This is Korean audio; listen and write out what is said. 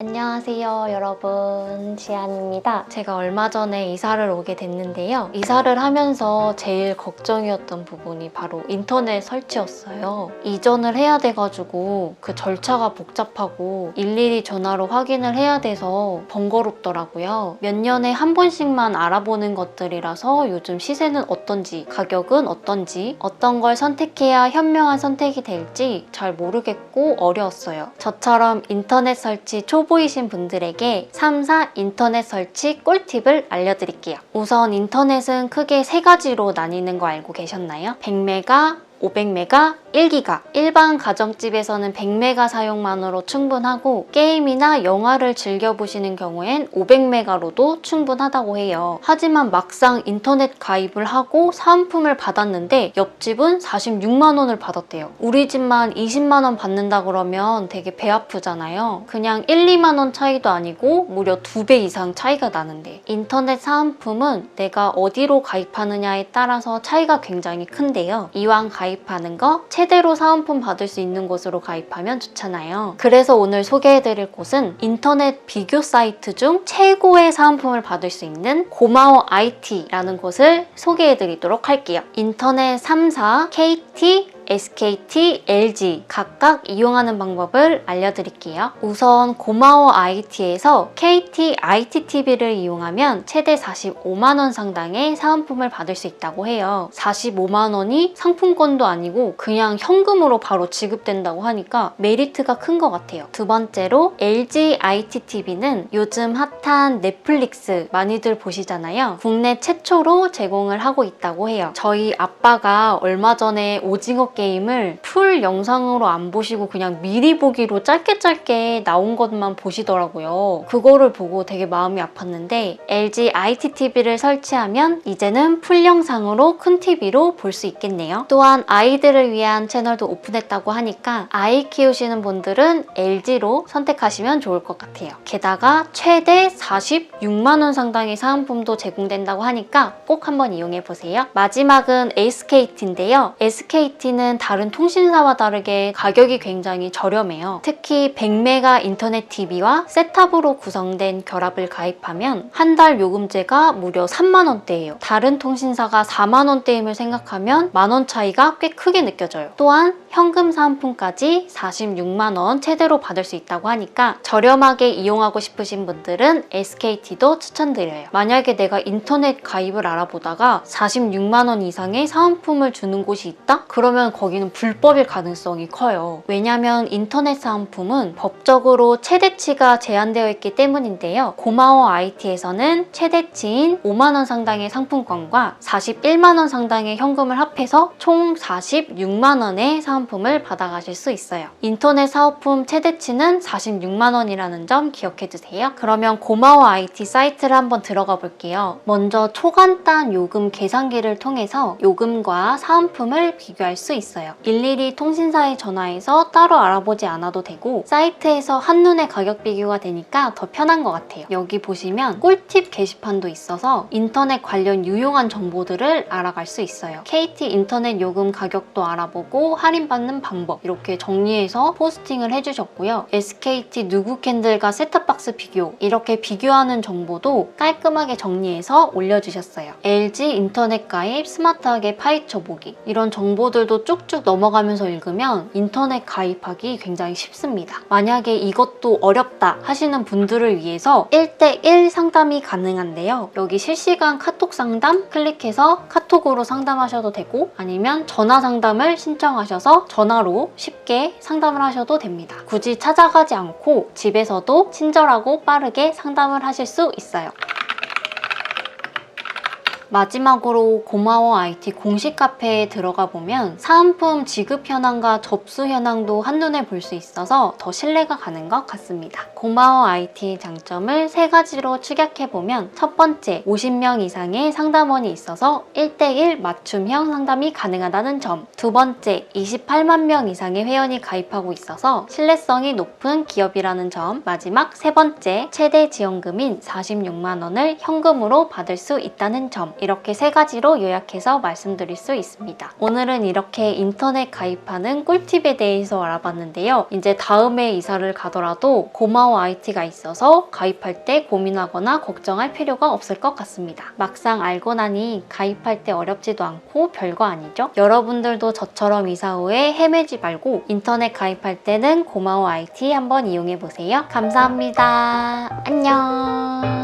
안녕하세요 여러분. 지안입니다. 제가 얼마 전에 이사를 오게 됐는데요. 이사를 하면서 제일 걱정이었던 부분이 바로 인터넷 설치였어요. 이전을 해야 돼가지고 그 절차가 복잡하고 일일이 전화로 확인을 해야 돼서 번거롭더라고요. 몇 년에 한 번씩만 알아보는 것들이라서 요즘 시세는 어떤지 가격은 어떤지 어떤 걸 선택해야 현명한 선택이 될지 잘 모르겠고 어려웠어요. 저처럼 인터넷 설치 초 보이신 분들에게 3사 인터넷 설치 꿀팁을 알려드릴게요. 우선 인터넷은 크게 세 가지로 나뉘는 거 알고 계셨나요? 100메가, 500메가, 1기가. 일반 가정집에서는 100메가 사용만으로 충분하고 게임이나 영화를 즐겨보시는 경우엔 500메가로도 충분하다고 해요. 하지만 막상 인터넷 가입을 하고 사은품을 받았는데 옆집은 46만 원을 받았대요. 우리 집만 20만 원 받는다 그러면 되게 배 아프잖아요. 그냥 1, 2만 원 차이도 아니고 무려 2배 이상 차이가 나는데 인터넷 사은품은 내가 어디로 가입하느냐에 따라서 차이가 굉장히 큰데요. 이왕 가입 하는 거 최대로 사은품 받을 수 있는 곳으로 가입하면 좋잖아요. 그래서 오늘 소개해드릴 곳은 인터넷 비교 사이트 중 최고의 사은품을 받을 수 있는 고마워 IT라는 곳을 소개해드리도록 할게요. 인터넷 3사 KT SKT, LG 각각 이용하는 방법을 알려드릴게요. 우선 고마워 IT에서 KT ITTV를 이용하면 최대 45만원 상당의 사은품을 받을 수 있다고 해요. 45만원이 상품권도 아니고 그냥 현금으로 바로 지급된다고 하니까 메리트가 큰 것 같아요. 두 번째로 LG ITTV는 요즘 핫한 넷플릭스 많이들 보시잖아요. 국내 최초로 제공을 하고 있다고 해요. 저희 아빠가 얼마 전에 오징어 게임을 풀 영상으로 안 보시고 그냥 미리 보기로 짧게 짧게 나온 것만 보시더라고요. 그거를 보고 되게 마음이 아팠는데 LG ITTV를 설치하면 이제는 풀 영상으로 큰 TV로 볼 수 있겠네요. 또한 아이들을 위한 채널도 오픈했다고 하니까 아이 키우시는 분들은 LG로 선택하시면 좋을 것 같아요. 게다가 최대 46만 원 상당의 사은품도 제공된다고 하니까 꼭 한번 이용해 보세요. 마지막은 SKT인데요. SKT는 다른 통신사와 다르게 가격이 굉장히 저렴해요. 특히 100메가 인터넷 TV와 셋탑으로 구성된 결합을 가입하면 한 달 요금제가 무려 3만 원대예요. 다른 통신사가 4만 원대임을 생각하면 만 원 차이가 꽤 크게 느껴져요. 또한 현금 사은품까지 46만 원 최대로 받을 수 있다고 하니까 저렴하게 이용하고 싶으신 분들은 SKT도 추천드려요. 만약에 내가 인터넷 가입을 알아보다가 46만 원 이상의 사은품을 주는 곳이 있다? 그러면 거기는 불법일 가능성이 커요. 왜냐면 인터넷 사은품은 법적으로 최대치가 제한되어 있기 때문인데요. 고마워 IT에서는 최대치인 5만 원 상당의 상품권과 41만 원 상당의 현금을 합해서 총 46만 원의 사은품을 받아가실 수 있어요. 인터넷 사은품 최대치는 46만 원이라는 점 기억해 두세요. 그러면 고마워 IT 사이트를 한번 들어가 볼게요. 먼저 초간단 요금 계산기를 통해서 요금과 사은품을 비교할 수 있어요. 일일이 통신사에 전화해서 따로 알아보지 않아도 되고 사이트에서 한눈에 가격 비교가 되니까 더 편한 것 같아요. 여기 보시면 꿀팁 게시판도 있어서 인터넷 관련 유용한 정보들을 알아갈 수 있어요. KT 인터넷 요금 가격도 알아보고 할인받는 방법 이렇게 정리해서 포스팅을 해주셨고요. SKT 누구 캔들과 셋탑박스 비교 이렇게 비교하는 정보도 깔끔하게 정리해서 올려주셨어요. LG 인터넷 가입 스마트하게 파헤쳐 보기 이런 정보들도 쭉쭉 넘어가면서 읽으면 인터넷 가입하기 굉장히 쉽습니다. 만약에 이것도 어렵다 하시는 분들을 위해서 1대1 상담이 가능한데요. 여기 실시간 카톡 상담 클릭해서 카톡으로 상담하셔도 되고 아니면 전화 상담을 신청하셔서 전화로 쉽게 상담을 하셔도 됩니다. 굳이 찾아가지 않고 집에서도 친절하고 빠르게 상담을 하실 수 있어요. 마지막으로 고마워 IT 공식 카페에 들어가 보면 사은품 지급 현황과 접수 현황도 한눈에 볼 수 있어서 더 신뢰가 가는 것 같습니다. 고마워 IT 장점을 세 가지로 축약해 보면 첫 번째, 50명 이상의 상담원이 있어서 1대1 맞춤형 상담이 가능하다는 점. 두 번째, 28만 명 이상의 회원이 가입하고 있어서 신뢰성이 높은 기업이라는 점. 마지막 세 번째, 최대 지원금인 46만 원을 현금으로 받을 수 있다는 점. 이렇게 세 가지로 요약해서 말씀드릴 수 있습니다. 오늘은 이렇게 인터넷 가입하는 꿀팁에 대해서 알아봤는데요. 이제 다음에 이사를 가더라도 고마워 IT가 있어서 가입할 때 고민하거나 걱정할 필요가 없을 것 같습니다. 막상 알고 나니 가입할 때 어렵지도 않고 별거 아니죠? 여러분들도 저처럼 이사 후에 헤매지 말고 인터넷 가입할 때는 고마워 IT 한번 이용해 보세요. 감사합니다. 안녕.